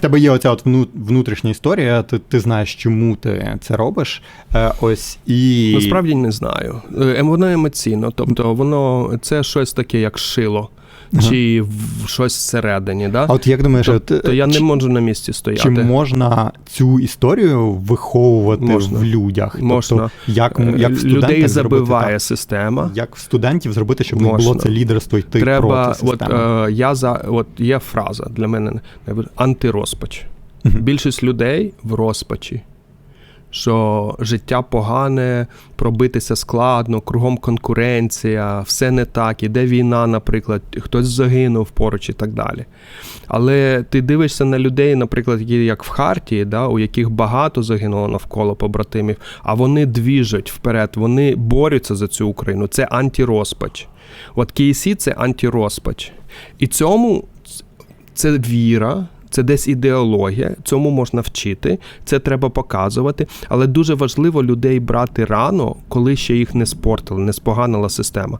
тебе є оця от внутрішня історія, ти, ти знаєш, чому ти це робиш. Е, ось і Насправді не знаю. Е, Воно емоційно, тобто воно це щось таке, як шило. Чи в щось всередині. Да? А от як думаєш, то, от, то я чи, не можу на місці стояти. чи можна цю історію виховувати Можна. в людях? Можна. Тобто, як, Е, як в Людей зробити забиває так? система. Як в студентів зробити, щоб не було це лідерство йти Треба, проти от е, я за от є фраза для мене антирозпач. Більшість людей в розпачі, що життя погане, пробитися складно, кругом конкуренція, все не так, іде війна, наприклад, хтось загинув поруч і так далі. Але ти дивишся на людей, наприклад, як в Хартії, да, у яких багато загинуло навколо побратимів, а вони двіжать вперед, вони борються за цю Україну. Це антирозпач. От KC – це антирозпач. І цьому це віра. Це десь ідеологія, цьому можна вчити, це треба показувати. Але дуже важливо людей брати рано, коли ще їх не спортили, не споганила система.